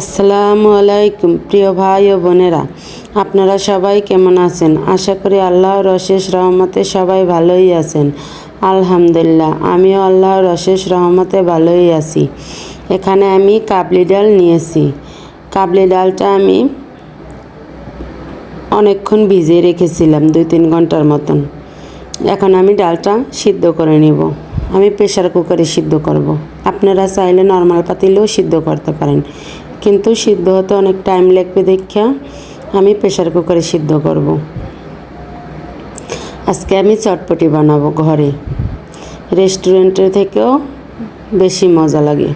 আসসালামু আলাইকুম, প্রিয় ভাই ও বোনেরা। আপনারা সবাই কেমন আছেন? আশা করি আল্লাহর অশেষ রহমতে সবাই ভালোই আছেন। আলহামদুলিল্লাহ, আমিও আল্লাহর অশেষ রহমতে ভালোই আছি। এখানে আমি কাবলি ডাল নিয়েছি। কাবলি ডালটা আমি অনেকক্ষণ ভিজিয়ে রেখেছিলাম, দুই তিন ঘণ্টার মতন। এখন আমি ডালটা সিদ্ধ করে নিব। আমি প্রেশার কুকারে সিদ্ধ করব। আপনারা চাইলে নর্মাল পাতিলেও সিদ্ধ করতে পারেন। কিন্তু সিদ্ধ হতে অনেক টাইম লাগবে দেখা আমি প্রেশার কুকারে সিদ্ধ করব। আজকে আমি চটপটি বানাবো ঘরে। রেস্টুরেন্টের থেকেও বেশি মজা লাগে।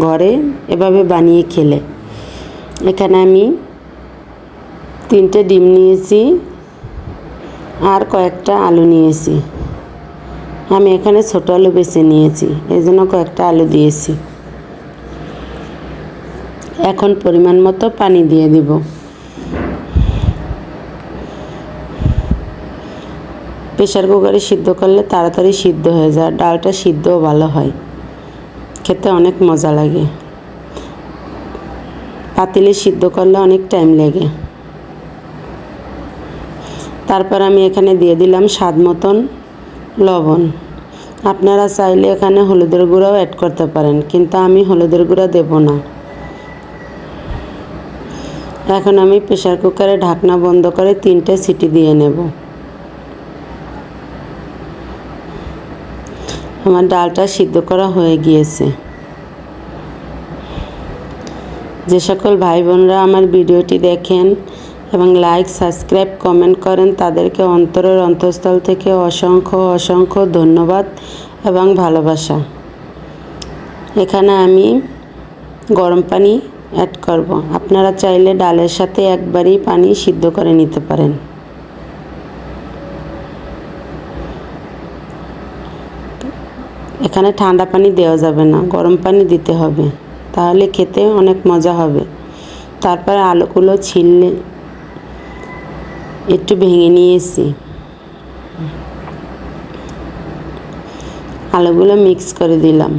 ঘরে এভাবে বানিয়ে খেলে। এখানে আমি তিনটে ডিম নিয়েছি আর কয়েকটা আলু নিয়েছি। আমি এখানে ছোটো আলু বেছে নিয়েছি এই জন্য কয়েকটা আলু দিয়েছি। এখন পরিমাণ মতো পানি দিয়ে দিব। প্রেশার কুকারে সিদ্ধ করলে তাড়াতাড়ি সিদ্ধ হয়ে যায়, ডালটা সিদ্ধও ভালো হয়। খেতে অনেক মজা লাগে। পাতিলে সিদ্ধ করলে অনেক টাইম লাগে। তারপর আমি এখানে দিয়ে দিলাম স্বাদ মতন লবণ। আপনারা চাইলে এখানে হলুদের গুঁড়াও অ্যাড করতে পারেন, কিন্তু আমি হলুদের গুঁড়া দেব না। এখন আমি প্রেশার কুকারে ঢাকনা বন্ধ করে তিনটে সিটি দিয়ে নেব। আমার ডালটা সিদ্ধ করা হয়ে গিয়েছে। যে সকল ভাই বোনরা আমার ভিডিওটি দেখেন এবং লাইক সাবস্ক্রাইব কমেন্ট করেন, তাদেরকে অন্তরের অন্তঃস্থল থেকে অসংখ্য অসংখ্য ধন্যবাদ এবং ভালোবাসা। এখানে আমি গরম পানি অ্যাড করব। আপনারা চাইলে ডালের সাথে একবারই পানি সিদ্ধ করে নিতে পারেন। এখানে ঠান্ডা পানি দেওয়া যাবে না, গরম পানি দিতে হবে, তাহলে খেতে অনেক মজা হবে। তারপরে আলুগুলো ছিললে একটু ভেঙে নিয়েছি। আলুগুলো মিক্স করে দিলাম।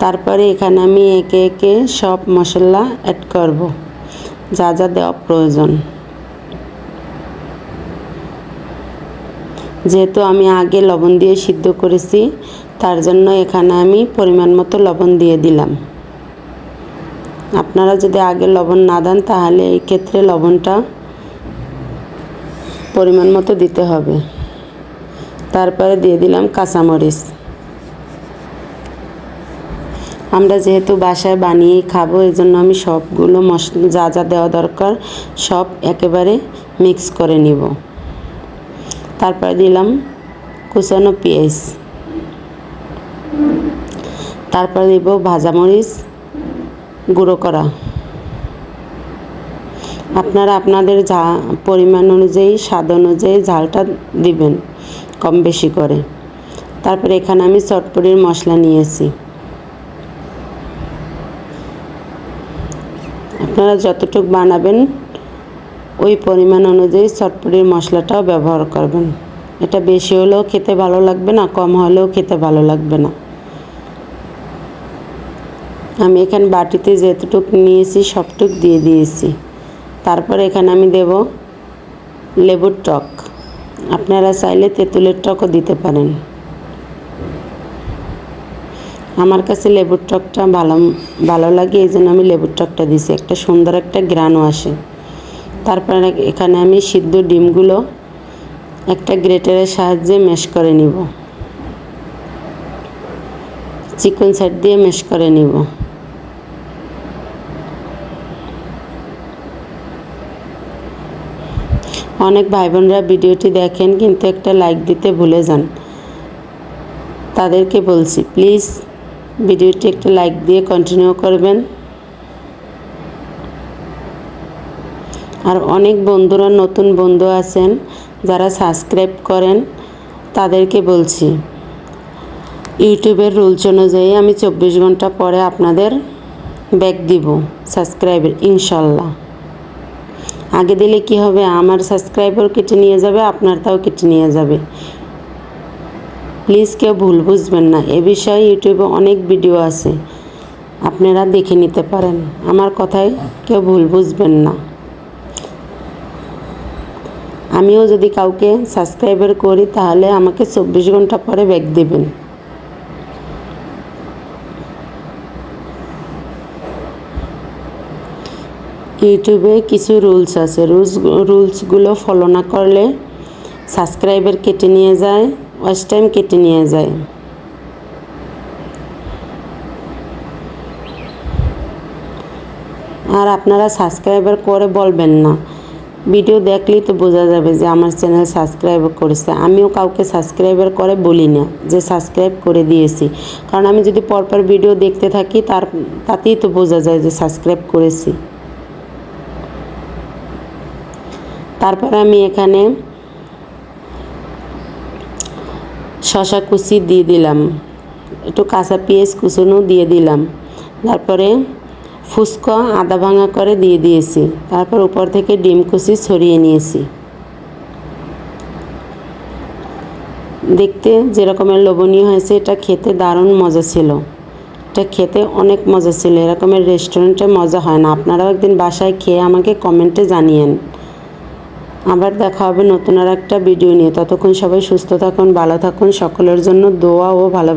তারপরে এখানে আমি একে একে সব মশলা অ্যাড করব। যা যা দেওয়া প্রয়োজন। যেহেতু আমি আগে লবণ দিয়ে সিদ্ধ করেছি, তার জন্য এখানে আমি পরিমাণ মতো লবণ দিয়ে দিলাম। আপনারা যদি আগে লবণ না দেন, তাহলে এই ক্ষেত্রে লবণটা পরিমাণ মতো দিতে হবে। তারপরে দিয়ে দিলাম কাঁচামরিচ। আমরা যেহেতু বাসায় বানিয়ে খাব এই জন্য আমি সবগুলো মশলা যা যা দেওয়া দরকার সব একেবারে মিক্স করে নিব। তারপরে দিলাম কুচানো পেঁয়াজ। তারপরে দিব ভাজামরিচ গুঁড়ো করা। আপনারা আপনাদের যা পরিমাণ অনুযায়ী, স্বাদ অনুযায়ী ঝালটা দিবেন কম বেশি করে। তারপরে এখানে আমি চটপটির মশলা নিয়েছি। আপনারা যতটুকু বানাবেন, ওই পরিমাণ অনুযায়ী চটপটির মশলাটাও ব্যবহার করবেন। এটা বেশি হলেও খেতে ভালো লাগবে না, কম হলেও খেতে ভালো লাগবে না। আমি এখানে বাটিতে যেতটুক নিয়েছি, সবটুক দিয়ে দিয়েছি। তারপর এখানে আমি দেব লেবুর টক। আপনারা চাইলে তেঁতুলের টকও দিতে পারেন। আমার কাছে লেবুর টকটা ভালো ভালো লাগে, এই জন্য আমি লেবুর টকটা দিছি। একটা সুন্দর একটা গ্রানও আসে। তারপরে এখানে আমি সিদ্ধ ডিমগুলো একটা গ্রেটারের সাহায্যে ম্যাশ করে নিব। চিকন সাইড দিয়ে ম্যাশ করে নিব। অনেক ভাই বোনরা ভিডিওটি দেখেন, কিন্তু একটা লাইক দিতে ভুলে যান। তাদেরকে বলছি প্লিজ ভিডিওটি একটা লাইক দিয়ে কন্টিনিউ করবেন। আর অনেক বন্ধুরা, নতুন বন্ধু আছেন, যারা সাবস্ক্রাইব করেন, তাদেরকে বলছি, ইউটিউবের রুলস অনুযায়ী আমি চব্বিশ ঘণ্টা পরে আপনাদের ব্যাক দিব সাবস্ক্রাইবের ইনশাল্লাহ। আগে দিলে কি হবে? আমার সাবস্ক্রাইবার কেটে নিয়ে যাবে আপনার তাও কেটে নিয়ে যাবে। প্লিজ কেউ ভুল বুঝবেন না। এ বিষয়ে ইউটিউবে অনেক ভিডিও আছে। আপনারা দেখে নিতে পারেন। আমার কথায় কেউ ভুল বুঝবেন না। আমিও যদি কাউকে সাবস্ক্রাইবার করি, তাহলে আমাকে চব্বিশ ঘণ্টা পরে ব্যাক দেবেন। ইউটিউবে কিছু রুলস আছে। রুলস রুলসগুলো ফলো না করলে সাবস্ক্রাইবার কেটে নিয়ে যায়। ওয়াচ টাইম কেটে নিয়ে যায়। আর আপনারা সাবস্ক্রাইবার করে বলবেন না। ভিডিও দেখলেই তো বোঝা যাবে যে আমার চ্যানেল সাবস্ক্রাইব করেছে। আমিও কাউকে সাবস্ক্রাইবার করে বলি না, যে সাবস্ক্রাইব করে দিয়েছি। কারণ আমি যদি পরপর ভিডিও দেখতে থাকি, তার, তাতেই তো বোঝা যায় যে সাবস্ক্রাইব করেছি। তারপর আমি এখানে শশা কুচি দিয়ে দিলাম। একটু কাঁচা পেঁয়াজ কুচুনো দিয়ে দিলাম। তারপরে ফুচকা আদা ভাঙা করে দিয়ে দিয়েছি। তারপর উপর থেকে ডিম কুচি ছড়িয়ে নিয়েছি। দেখতে যেরকমের লোভনীয় হয়েছে, এটা খেতে দারুণ মজা ছিল। এটা খেতে অনেক মজা ছিল। এরকমের রেস্টুরেন্টে মজা হয় না। আপনারাও একদিন বাসায় খেয়ে আমাকে কমেন্টে জানিয়েন। আবার দেখা হবে নতুন আর একটা ভিডিও নিয়ে। ততক্ষণ সবাই সুস্থ থাকুন, ভালো থাকুন, সকলের জন্য দোয়া ও ভালো